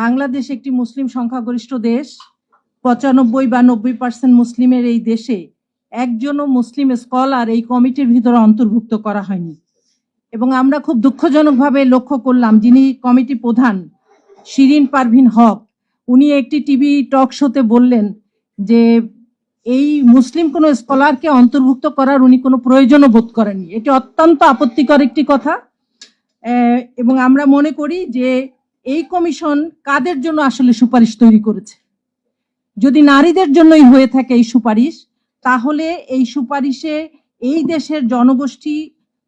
বাংলাদেশ একটি মুসলিম সংখ্যাগরিষ্ঠ দেশ। পঁচানব্বই বা নব্বই পার্সেন্ট মুসলিমের এই দেশে একজনও মুসলিম স্কলার এই কমিটির ভিতরে অন্তর্ভুক্ত করা হয়নি। এবং আমরা খুব দুঃখজনকভাবে লক্ষ্য করলাম, যিনি কমিটি প্রধান, শিরিন পারভিন হক, উনি একটি টিভি টক শোতে বললেন যে, এই মুসলিম কোনো স্কলারকে অন্তর্ভুক্ত করার উনি কোনো প্রয়োজনও বোধ করেননি। এটি অত্যন্ত আপত্তিকর একটি কথা। এবং আমরা মনে করি যে এই কমিশন কাদের জন্য আসলে সুপারিশ তৈরি করেছে? যদি নারীদের জন্যই হয়ে থাকে এই সুপারিশ, তাহলে এই সুপারিশে এই দেশের জনগোষ্ঠী,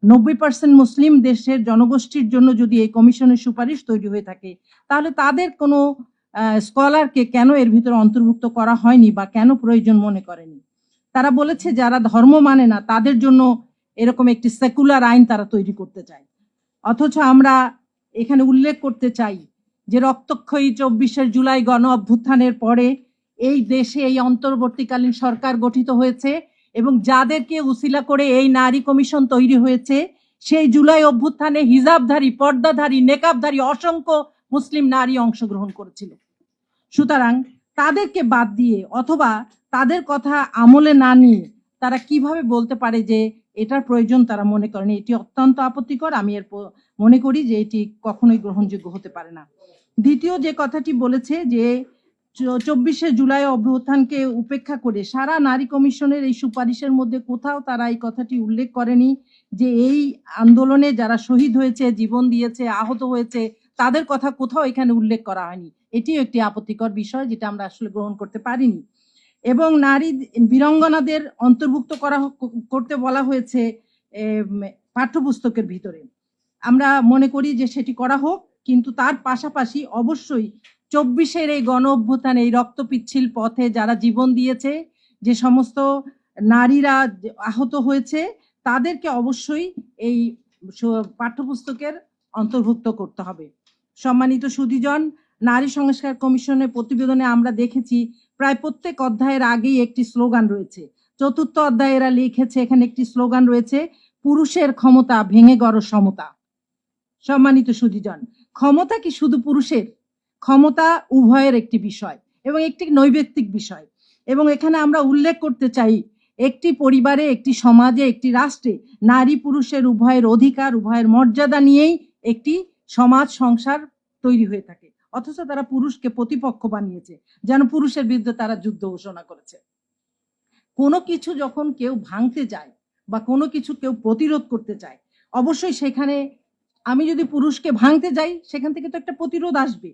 নব্বই পার্সেন্ট মুসলিম দেশের জনগোষ্ঠীর জন্য যদি এই কমিশনের সুপারিশ তৈরি হয়ে থাকে, তাহলে তাদের কোনো স্কলারকে কেন এর ভিতরে অন্তর্ভুক্ত করা হয়নি বা কেন প্রয়োজন মনে করেনি? তারা বলেছে যারা ধর্ম মানে না, তাদের জন্য এরকম একটি সেকুলার আইন তারা তৈরি করতে চায়। অথচ আমরা এখানে উল্লেখ করতে চাই যে রক্তক্ষয়ী চব্বিশে জুলাই গণ অভ্যুত্থানের পরে এই দেশে এই অন্তর্বর্তীকালীন সরকার গঠিত হয়েছে এবং যাদেরকে উসিলা করে এই নারী কমিশন তৈরি হয়েছে, সেই জুলাই অভ্যুত্থানে হিজাবধারী, পর্দাধারী, নেকাবধারী অসংখ্য মুসলিম নারী অংশগ্রহণ করেছিল। সুতরাং তাদেরকে বাদ দিয়ে অথবা তাদের কথা আমলে না নিয়ে তারা কীভাবে বলতে পারে যে এটার প্রয়োজন তারা মনে করেন, এটি অত্যন্ত আপত্তিকর। আমি এর মনে করি যে এটি কখনোই গ্রহণযোগ্য হতে পারে না। দ্বিতীয় যে কথাটি বলেছে যে চব্বিশে জুলাই অভ্যুত্থানকে উপেক্ষা করে সারা নারী কমিশনের এই সুপারিশের মধ্যে কোথাও তারা এই কথাটি উল্লেখ করেনি যে এই আন্দোলনে যারা শহীদ হয়েছে, জীবন দিয়েছে, আহত হয়েছে, তাদের কথা কোথাও এখানে উল্লেখ করা হয়নি। এটিও একটি আপত্তিকর বিষয় যেটা আমরা আসলে গ্রহণ করতে পারিনি। এবং নারী বীরঙ্গনাদের অন্তর্ভুক্ত করা করতে বলা হয়েছে পাঠ্যপুস্তকের ভিতরে। আমরা মনে করি যে সেটি করা হোক, কিন্তু তার পাশাপাশি অবশ্যই চব্বিশের এই গণ অভ্যুত্থানে, এই রক্ত পিচ্ছিল পথে যারা জীবন দিয়েছে, যে সমস্ত নারীরা আহত হয়েছে, তাদেরকে অবশ্যই এই পাঠ্যপুস্তকের অন্তর্ভুক্ত করতে হবে। সম্মানিত সুদীজন নারী সংস্কার কমিশনের প্রতিবেদনে আমরা দেখেছি, প্রায় প্রত্যেক অধ্যায়ের আগেই একটি স্লোগান রয়েছে। চতুর্থ অধ্যায়ে এরা লিখেছে, এখানে একটি স্লোগান রয়েছে, পুরুষের ক্ষমতা ভেঙে গড় সমতা। সম্মানিত সুদীজন ক্ষমতা কি শুধু পুরুষের? ক্ষমতা উভয়ের একটি বিষয় এবং একটি নৈবেত্তিক বিষয়। এবং এখানে আমরা উল্লেখ করতে চাই, একটি পরিবারে, একটি সমাজে, একটি রাষ্ট্রে নারী পুরুষের উভয়ের অধিকার, উভয়ের মর্যাদা নিয়েই একটি সমাজ সংসার তৈরি হয়ে থাকে। অথচ তারা পুরুষকে প্রতিপক্ষ বানিয়েছে, যেন পুরুষের বিরুদ্ধে তারা যুদ্ধ ঘোষণা করেছে। কোনো কিছু যখন কেউ ভাঙতে যায় বা কোনো কিছু কেউ প্রতিরোধ করতে চায়, অবশ্যই সেখানে আমি যদি পুরুষকে ভাঙতে যাই, সেখান থেকে তো একটা প্রতিরোধ আসবে।